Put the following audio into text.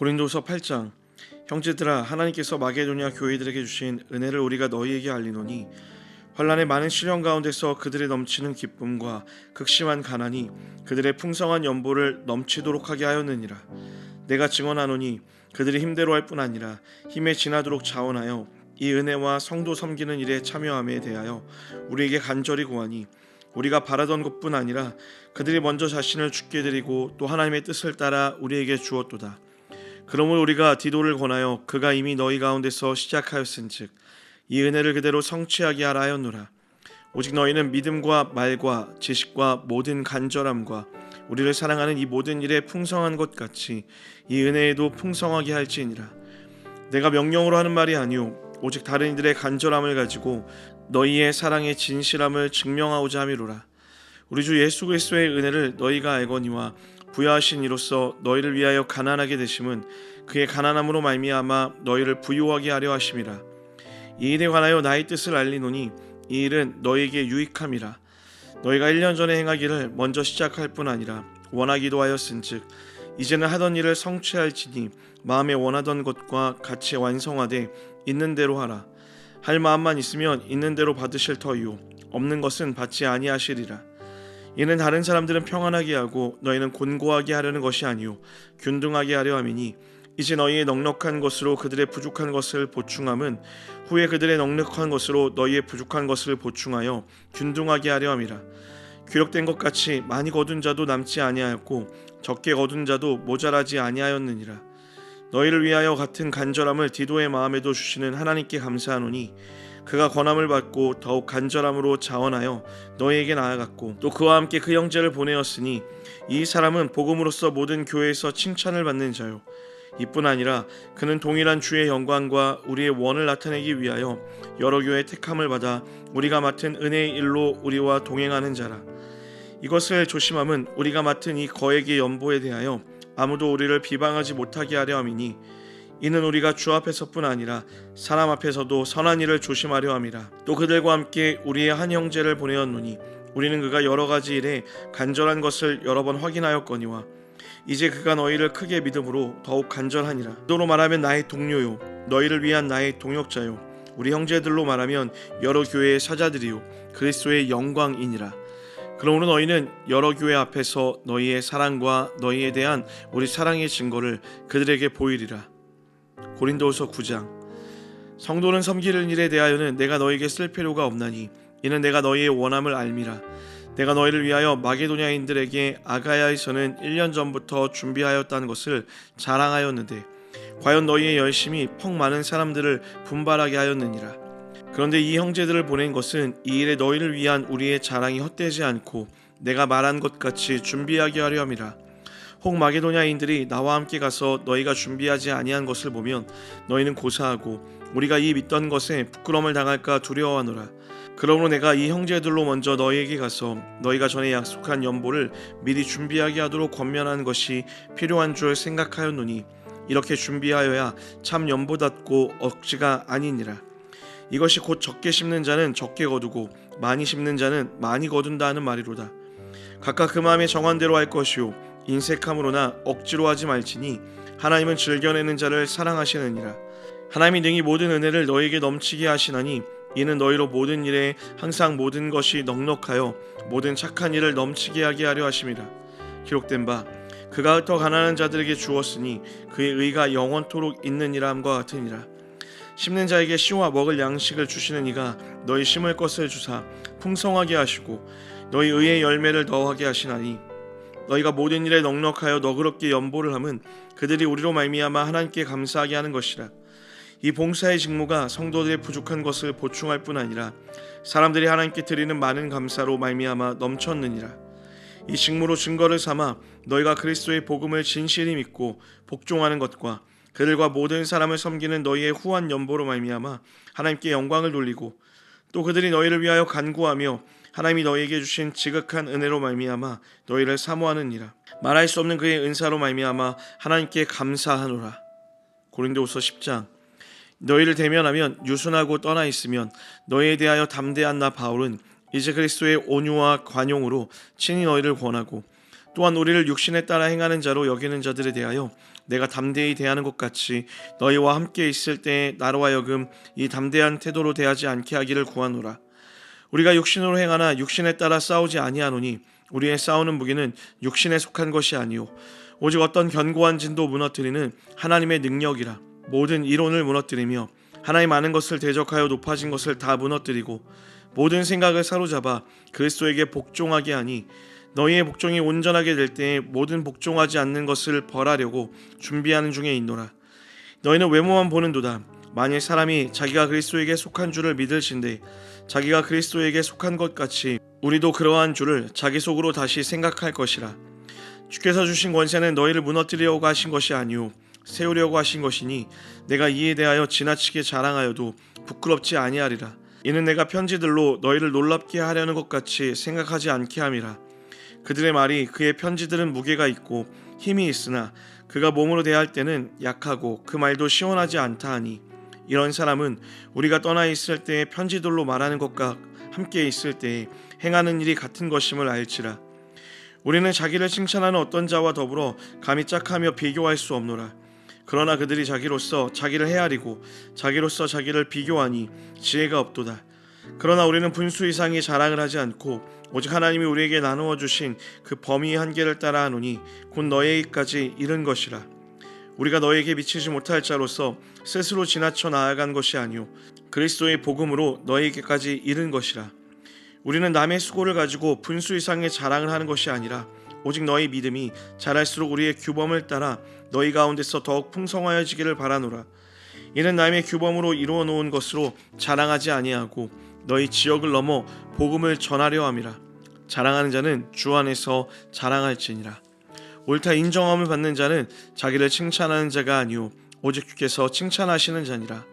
고린도서 8장 형제들아 하나님께서 마게도냐 교회들에게 주신 은혜를 우리가 너희에게 알리노니 환란의 많은 시련 가운데서 그들의 넘치는 기쁨과 극심한 가난이 그들의 풍성한 연보를 넘치도록 하게 하였느니라 내가 증언하노니 그들이 힘대로 할 뿐 아니라 힘에 지나도록 자원하여 이 은혜와 성도 섬기는 일에 참여함에 대하여 우리에게 간절히 구하니 우리가 바라던 것뿐 아니라 그들이 먼저 자신을 죽게 드리고 또 하나님의 뜻을 따라 우리에게 주었도다. 그러므로 우리가 디도를 권하여 그가 이미 너희 가운데서 시작하였은즉 이 은혜를 그대로 성취하게 하라 하였노라. 오직 너희는 믿음과 말과 지식과 모든 간절함과 우리를 사랑하는 이 모든 일에 풍성한 것 같이 이 은혜에도 풍성하게 할지니라. 내가 명령으로 하는 말이 아니오 오직 다른 이들의 간절함을 가지고 너희의 사랑의 진실함을 증명하고자 함이로라. 우리 주 예수 그리스도의 은혜를 너희가 알거니와 부여하신 이로써 너희를 위하여 가난하게 되심은 그의 가난함으로 말미암아 너희를 부유하게 하려 하심이라. 이 일에 관하여 나의 뜻을 알리노니 이 일은 너희에게 유익함이라. 너희가 1년 전에 행하기를 먼저 시작할 뿐 아니라 원하기도 하였은즉 이제는 하던 일을 성취할지니 마음에 원하던 것과 같이 완성하되 있는 대로 하라. 할 마음만 있으면 있는 대로 받으실 터이요 없는 것은 받지 아니하시리라. 이는 다른 사람들은 평안하게 하고 너희는 곤고하게 하려는 것이 아니요 균등하게 하려 함이니 이제 너희의 넉넉한 것으로 그들의 부족한 것을 보충함은 후에 그들의 넉넉한 것으로 너희의 부족한 것을 보충하여 균등하게 하려 함이라. 기록된 것 같이 많이 거둔 자도 남지 아니하였고 적게 거둔 자도 모자라지 아니하였느니라. 너희를 위하여 같은 간절함을 디도의 마음에도 주시는 하나님께 감사하노니 그가 권함을 받고 더욱 간절함으로 자원하여 너희에게 나아갔고 또 그와 함께 그 형제를 보내었으니 이 사람은 복음으로서 모든 교회에서 칭찬을 받는 자요. 이뿐 아니라 그는 동일한 주의 영광과 우리의 원을 나타내기 위하여 여러 교회 택함을 받아 우리가 맡은 은혜의 일로 우리와 동행하는 자라. 이것을 조심함은 우리가 맡은 이 거액의 연보에 대하여 아무도 우리를 비방하지 못하게 하려 함이니 이는 우리가 주 앞에서뿐 아니라 사람 앞에서도 선한 일을 조심하려 함이라. 또 그들과 함께 우리의 한 형제를 보내었노니 우리는 그가 여러 가지 일에 간절한 것을 여러 번 확인하였거니와 이제 그가 너희를 크게 믿음으로 더욱 간절하니라. 또로 말하면 나의 동료요 너희를 위한 나의 동역자요 우리 형제들로 말하면 여러 교회의 사자들이요 그리스도의 영광이니라. 그러므로 너희는 여러 교회 앞에서 너희의 사랑과 너희에 대한 우리 사랑의 증거를 그들에게 보이리라. 고린도후서 9장 성도는 섬기는 일에 대하여는 내가 너에게 쓸 필요가 없나니 이는 내가 너희의 원함을 알미라. 내가 너희를 위하여 마게도냐인들에게 아가야에서는 1년 전부터 준비하였다는 것을 자랑하였는데 과연 너희의 열심이 퍽 많은 사람들을 분발하게 하였느니라. 그런데 이 형제들을 보낸 것은 이 일에 너희를 위한 우리의 자랑이 헛되지 않고 내가 말한 것 같이 준비하게 하려 함이라. 혹 마게도냐인들이 나와 함께 가서 너희가 준비하지 아니한 것을 보면 너희는 고사하고 우리가 이 믿던 것에 부끄러움을 당할까 두려워하노라. 그러므로 내가 이 형제들로 먼저 너희에게 가서 너희가 전에 약속한 연보를 미리 준비하게 하도록 권면하는 것이 필요한 줄 생각하였노니 이렇게 준비하여야 참 연보답고 억지가 아니니라. 이것이 곧 적게 심는 자는 적게 거두고 많이 심는 자는 많이 거둔다 하는 말이로다. 각각 그 마음의 정한 대로 할 것이요 인색함으로나 억지로 하지 말지니 하나님은 즐겨내는 자를 사랑하시느니라. 하나님이 능히 모든 은혜를 너에게 넘치게 하시나니 이는 너희로 모든 일에 항상 모든 것이 넉넉하여 모든 착한 일을 넘치게 하게 하려 하심이라. 기록된 바 그가 흩어 가난한 자들에게 주었으니 그의 의가 영원토록 있느니라 함과 같으니라. 심는 자에게 씨와 먹을 양식을 주시는 이가 너희 심을 것을 주사 풍성하게 하시고 너희 의의 열매를 더하게 하시나니 너희가 모든 일에 넉넉하여 너그럽게 연보를 함은 그들이 우리로 말미암아 하나님께 감사하게 하는 것이라. 이 봉사의 직무가 성도들의 부족한 것을 보충할 뿐 아니라 사람들이 하나님께 드리는 많은 감사로 말미암아 넘쳤느니라. 이 직무로 증거를 삼아 너희가 그리스도의 복음을 진실히 믿고 복종하는 것과 그들과 모든 사람을 섬기는 너희의 후한 연보로 말미암아 하나님께 영광을 돌리고 또 그들이 너희를 위하여 간구하며 하나님이 너희에게 주신 지극한 은혜로 말미암아 너희를 사모하느니라. 말할 수 없는 그의 은사로 말미암아 하나님께 감사하노라. 고린도후서 10장. 너희를 대면하면 유순하고 떠나 있으면 너희에 대하여 담대한 나 바울은 이제 그리스도의 온유와 관용으로 친히 너희를 권하고 또한 우리를 육신에 따라 행하는 자로 여기는 자들에 대하여 내가 담대히 대하는 것 같이 너희와 함께 있을 때에 나로 하여금 이 담대한 태도로 대하지 않게 하기를 구하노라. 우리가 육신으로 행하나 육신에 따라 싸우지 아니하노니 우리의 싸우는 무기는 육신에 속한 것이 아니요 오직 어떤 견고한 진도 무너뜨리는 하나님의 능력이라. 모든 이론을 무너뜨리며 하나님 아는 것을 대적하여 높아진 것을 다 무너뜨리고 모든 생각을 사로잡아 그리스도에게 복종하게 하니 너희의 복종이 온전하게 될 때에 모든 복종하지 않는 것을 벌하려고 준비하는 중에 있노라. 너희는 외모만 보는도다 만일 사람이 자기가 그리스도에게 속한 줄을 믿을진데 자기가 그리스도에게 속한 것 같이 우리도 그러한 줄을 자기 속으로 다시 생각할 것이라. 주께서 주신 권세는 너희를 무너뜨리려고 하신 것이 아니요 세우려고 하신 것이니 내가 이에 대하여 지나치게 자랑하여도 부끄럽지 아니하리라. 이는 내가 편지들로 너희를 놀랍게 하려는 것 같이 생각하지 않게 함이라. 그들의 말이 그의 편지들은 무게가 있고 힘이 있으나 그가 몸으로 대할 때는 약하고 그 말도 시원하지 않다 하니 이런 사람은 우리가 떠나 있을 때에 편지들로 말하는 것과 함께 있을 때에 행하는 일이 같은 것임을 알지라. 우리는 자기를 칭찬하는 어떤 자와 더불어 감히 짝하며 비교할 수 없노라. 그러나 그들이 자기로서 자기를 헤아리고 자기로서 자기를 비교하니 지혜가 없도다. 그러나 우리는 분수 이상의 자랑을 하지 않고 오직 하나님이 우리에게 나누어 주신 그 범위의 한계를 따라 하노니 곧 너에게까지 이른 것이라 우리가 너에게 미치지 못할 자로서 스스로 지나쳐 나아간 것이 아니요 그리스도의 복음으로 너에게까지 이른 것이라. 우리는 남의 수고를 가지고 분수 이상의 자랑을 하는 것이 아니라 오직 너희 믿음이 자랄수록 우리의 규범을 따라 너희 가운데서 더욱 풍성하여지기를 바라노라. 이는 남의 규범으로 이루어 놓은 것으로 자랑하지 아니하고 너희 지역을 넘어 복음을 전하려 함이라. 자랑하는 자는 주 안에서 자랑할지니라 옳다 인정함을 받는 자는 자기를 칭찬하는 자가 아니요 오직 주께서 칭찬하시는 자니라